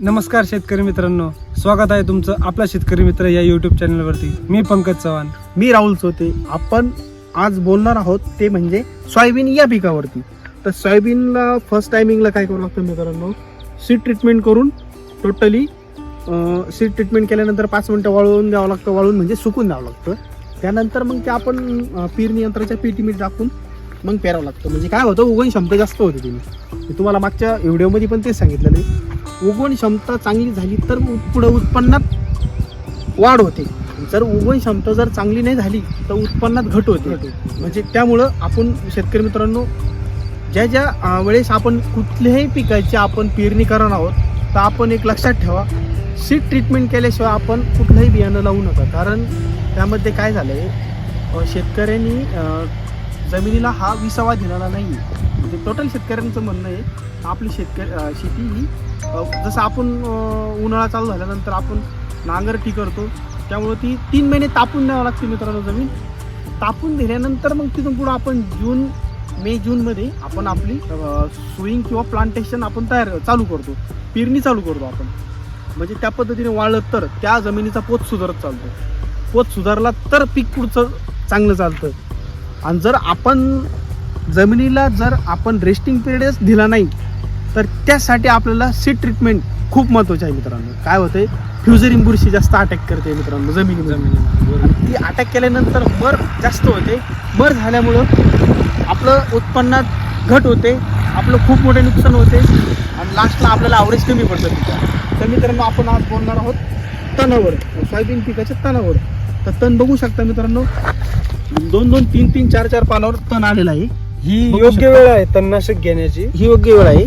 नमस्कार शेतकरी मित्रांनो. स्वागत आहे तुमचं आपला शेतकरी मित्र या युट्यूब चॅनलवरती मी पंकज चव्हाण. मी राहुल चोते आपण आज बोलणार आहोत ते म्हणजे सोयाबीन या पिकावरती. तर सोयाबीनला फर्स्ट टायमिंगला काय करावं लागतं मित्रांनो? सीड ट्रीटमेंट करून टोटली सीड ट्रीटमेंट केल्यानंतर पाच मिनटं वाळवून द्यावं लागतं. वाळून म्हणजे सुकून द्यावं लागतं. त्यानंतर मग ते आपण पेरणी यंत्राच्या पेटी मीठ टाकून मग पेरावं लागतं. म्हणजे काय होतं? उगवण क्षमता जास्त होते तुम्ही तुम्हाला मागच्या व्हिडिओमध्ये पण तेच सांगितलेलं आहे. उगवण क्षमता चांगली झाली तर पुढं उत्पन्नात वाढ होते. जर उगवण क्षमता जर चांगली नाही झाली तर उत्पन्नात घट होते. म्हणजे त्यामुळं आपण शेतकरी मित्रांनो ज्या ज्या वेळेस आपण कुठल्याही पिकाची आपण पेरणी करणार आहोत तर आपण एक लक्षात ठेवा सीड ट्रीटमेंट केल्याशिवाय आपण कुठलंही बियाणं लावू नका. कारण त्यामध्ये काय झालं आहे शेतकऱ्यांनी जमिनीला हा विसावा दिलेला नाही म्हणजे टोटल शेतकऱ्यांचं म्हणणं आहे आपली शेतकरी शेती ही जसं आपण उन्हाळा चालू झाल्यानंतर आपण नांगरटी करतो त्यामुळे ती तीन महिने तापून द्यावं लागते मित्रांनो जमीन. तापून दिल्यानंतर मग तिथून पुढं आपण जून मे जूनमध्ये आपण आपली सुईंग किंवा प्लांटेशन आपण तयार चालू करतो. पेरणी चालू करतो आपण. म्हणजे त्या पद्धतीने वाळलं तर त्या जमिनीचा पोत सुधारत चालतो. पोत सुधारला तर पीक पुढचं चांगलं चालतं. आणि जर आपण जमिनीला जर आपण रेस्टिंग पिरियडच दिला नाही तर त्यासाठी आपल्याला सीड ट्रीटमेंट खूप महत्त्वाची आहे मित्रांनो. काय होतंय? फ्युजरिंग बुरशी जास्त अटॅक करते मित्रांनो जमिनी जमिनी ती अटॅक केल्यानंतर मर जास्त होते. मर झाल्यामुळं आपलं उत्पन्नात घट होते आपलं खूप मोठे नुकसान होते आणि लास्टला आपल्याला आवरेज कमी पडतं पिका तर मित्रांनो आपण आज बोलणार आहोत तणावर सोयाबीन पिकाच्या तणावर. तर तण बघू शकता मित्रांनो दोन दोन तीन तीन चार चार पानावर तण आलेला आहे. ही योग्य. वेळ आहे तणनाशक घेण्याची? ही योग्य वेळ आहे.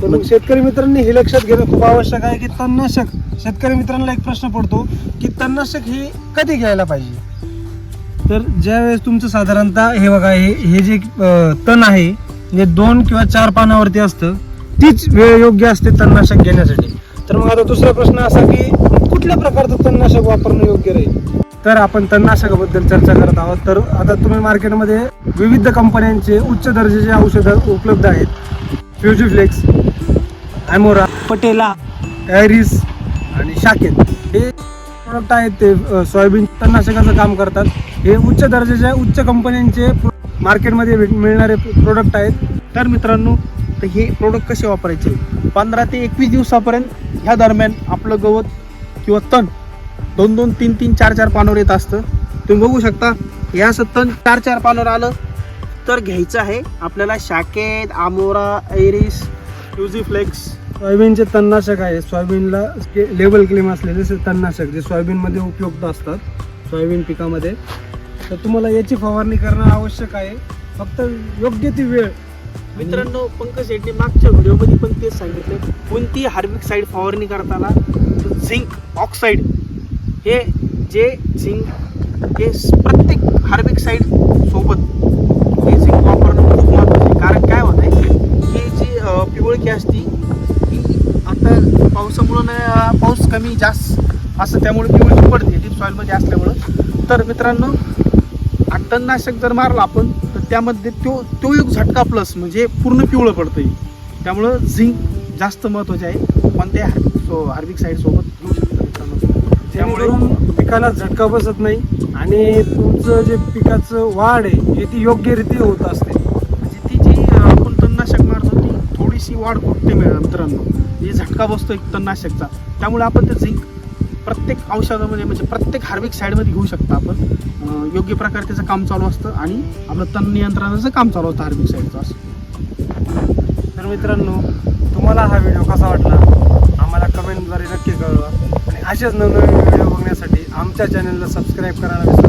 तर मग शेतकरी मित्रांनी हे लक्षात घेणं खूप आवश्यक आहे की तणनाशक शेतकरी मित्रांना एक प्रश्न पडतो की तणनाशक हे कधी घ्यायला पाहिजे? तर ज्यावेळेस तुमचं साधारणतः हे बघा हे हे जे तण आहे हे दोन किंवा चार पानावरती असतं तीच वेळ योग्य असते तणनाशक घेण्यासाठी. तर मग आता दुसरा प्रश्न असा की कुठल्या प्रकारचं तणनाशक वापरणं योग्य राहील? तर आपण तणनाशकाबद्दल चर्चा करत आहोत. तर आता तुम्ही मार्केटमध्ये विविध कंपन्यांचे उच्च दर्जाचे औषधं उपलब्ध आहेत. फ्युजिफ्लेक्स ॲमोरा पटेला ॲरिस आणि शाकेत. हे प्रोडक्ट आहेत ते सोयाबीन तणनाशकाचं काम करतात. हे उच्च दर्जाच्या उच्च कंपन्यांचे मार्केटमध्ये भेट- मिळणारे प्रोडक्ट आहेत. तर मित्रांनो तर हे प्रोडक्ट कसे वापरायचे? पंधरा ते एकवीस दिवसापर्यंत ह्या दरम्यान आपलं गवत किंवा तण दोन दोन तीन तीन चार चार पानावर येत असतं. तुम्ही बघू शकता हे असं तण चार चार पानावर आलं तर घ्यायचं आहे. आपल्याला शाकेत आमोरा ऐरिस फ्लेक्स सोयाबीनचे तणनाशक आहे. सोयाबीनला लेबल क्लेम असलेले तणनाशक जे सोयाबीनमध्ये उपयुक्त असतात सोयाबीन पिकामध्ये. तर तुम्हाला याची फवारणी करणं आवश्यक आहे. फक्त योग्य ती वेळ. मित्रांनो पंकज शेट्टी मागच्या व्हिडिओमध्ये पण तेच सांगितलं. कोणती हार्बिक साईड फवारणी करताना झिंक ऑक्साईड? हे जे झिंक हे प्रत्येक हार्बिक साईड सोबत आता पावसामुळं अं, पाऊस कमी जास्त असं त्यामुळे पिवळकी पडते डीप सॉईलमध्ये असल्यामुळं. तर मित्रांनो आ- तणनाशक जर मारलं आपण तर त्यामध्ये तो तो एक झटका प्लस म्हणजे पूर्ण पिवळं पडतं हे. त्यामुळं झिंक जास्त महत्त्वाचे आहे. पण ते हार्बिक हार्बिक साईड सोबत घेऊ शकतो मित्रांनो. त्यामुळे पिकाला झटका बसत नाही आणि तुमचं जे पिकाचं वाढ आहे हे ती योग्य रीती होत असते. म्हणजे ती जी आपण तणनाशक मारतो ती थोडीशी वाढ कुठते मित्रांनो. हे झटका बसतो एक तणनाशकचा. त्यामुळे आपण ते झिंक प्रत्येक औषधामध्ये म्हणजे प्रत्येक हार्बिक साईडमध्ये घेऊ शकता आपण. योग्य प्रकारे त्याचं काम चालू असतं आणि आपलं तण नियंत्रणाचं काम चालू असतं हार्बिक साईडचं असं. तर मित्रांनो तुम्हाला हा व्हिडिओ कसा वाटला? आम्हाला कमेंटद्वारे नक्की कळवा. आणि असेच नवनवीन व्हिडिओ बघण्यासाठी आमच्या चॅनलला सबस्क्राईब करायला विसरू